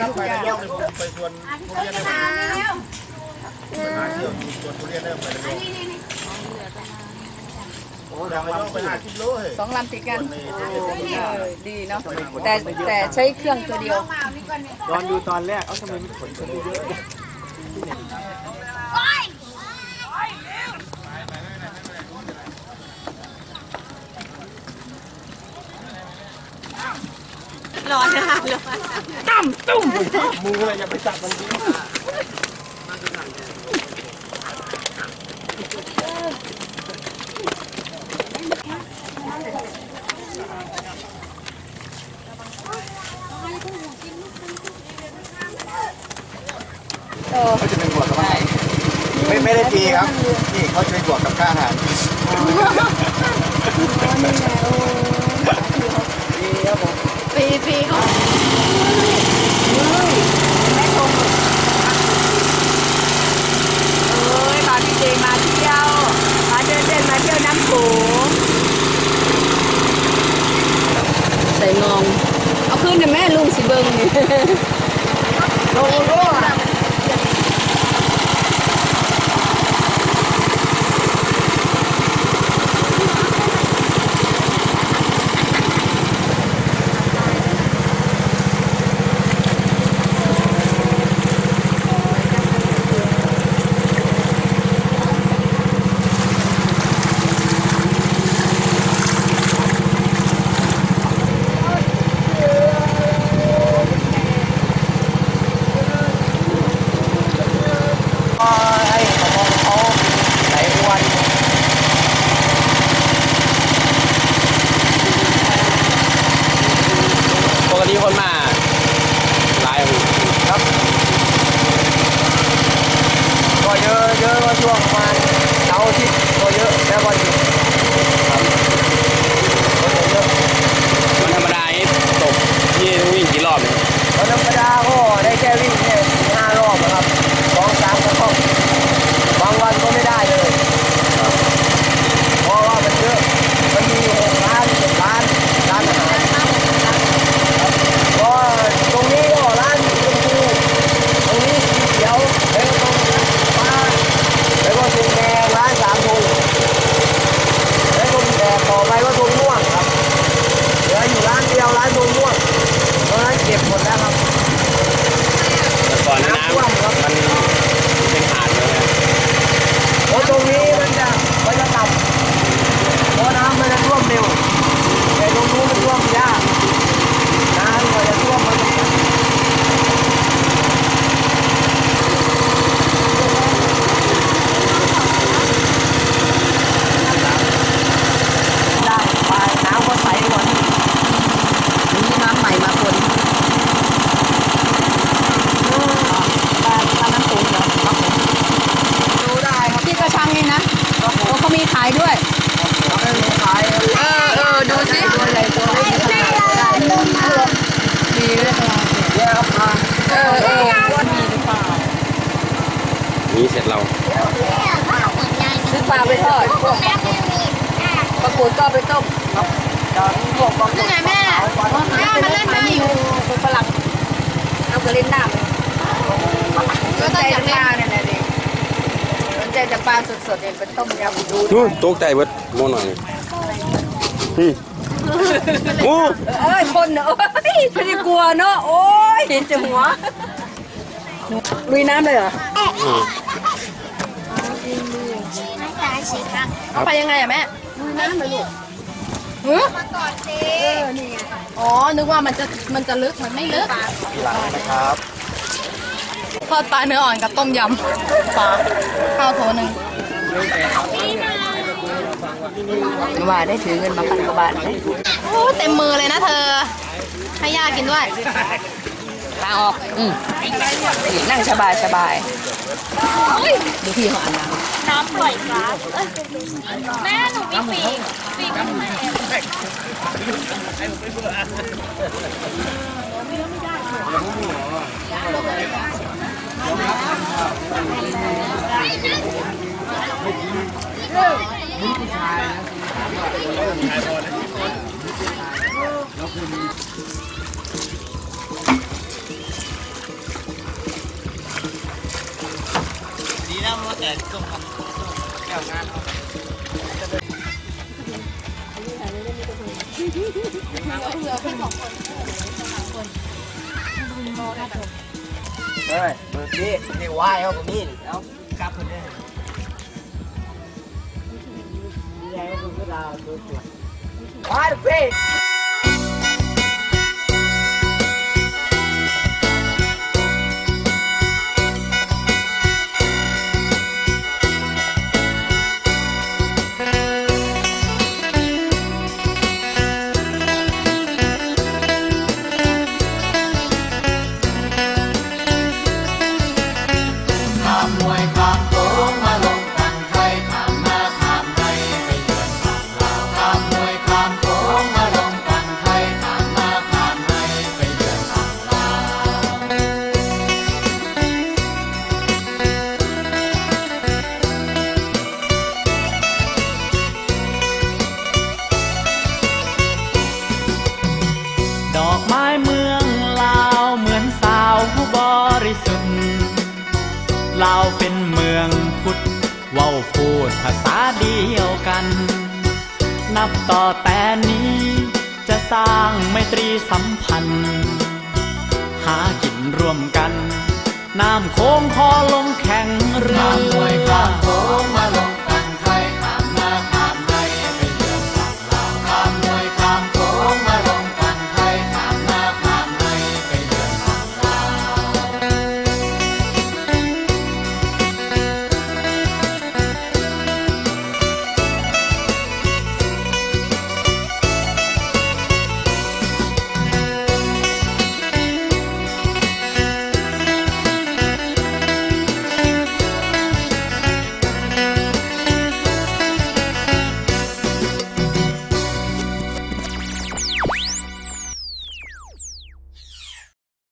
ครับทุกอย่างผมไปชวนทุเรียนได้ไหมหาเที่ยวดูชวนทุเรียนได้ไหมระยองโอ้ดังระยองไปหากิโลเลยสองลำติดกันในทุเรียนเออดีเนาะแต่แต่ใช้เครื่องตัวเดียวตอนดูตอนแรกเอ้าทำไมมันขนกันเยอะ ร้อนนะคะร้อนตั้มตุ้มมืออะไรอย่าไปจับมันดิเขาจะเป็นบวกกับอาหารไม่ไม่ได้ปีครับนี่เขาจะเป็นบวกกับค่าอาหารปีปีเขา แม่ชมเอ้ยมาพี่เจมาเที่ยว มาเดินเล่นมาเที่ยวน้ำโขงใส่นอง เอาขึ้นนะแม่ลุงสิเบิงนี่ ลงโลอ่ นี่เสร็จเราซื้อปลาไปทอดพวกปลากุดก็เอาไปต้มจากนี้พวกบางคนนี่ไงแม่แม่มาเล่นน้ำอยู่เป็นฝรั่งเอากระเล่นน้ำเลยสนใจแต่ปลาเนี่ยนะดิสนใจแต่ปลาสดๆเนี่ยเป็นต้มยำดูอู้ตกใจเบิดโมหน่อยอืมโอ้เอ้ยคนเนอะโอ้ยไม่ได้กลัวเนาะโอ้ยเห็นจะหัวลุยน้ำเลยเหรอ อืมเอาไปยังไงอะแม่ลุยน้ำเลยลูกหือเออนี่ไงอ๋อ นึกว่ามันจะมันจะลึก มันไม่ลึกทีหลังนะครับทอดปลาเนื้ออ่อนกับต้มยำปลาข้าวโถหนึ่งว่าได้ถือเงินมาพันกว่าบาทไหมโอ้เต็มมือเลยนะเธอ ให้ย่ากินด้วย ลาออก อืมนั่งสบายสบายดูพี่เขาอ่านน้ำน้ำปล่อยปลาแม่หนูมีปีกปีกก็ไม่เเฮ้ยเบอร์ซี่เรียกว่าเอาตรงนี้เอากลับคนเดียวนี่ไงก็คือเวลาตัวตรวจมาดิ พูดภาษาเดียวกัน นับต่อแต่นี้จะสร้างไมตรีสัมพันธ์ หากินร่วมกัน น้ำโค้งคอลงแข่งเรือ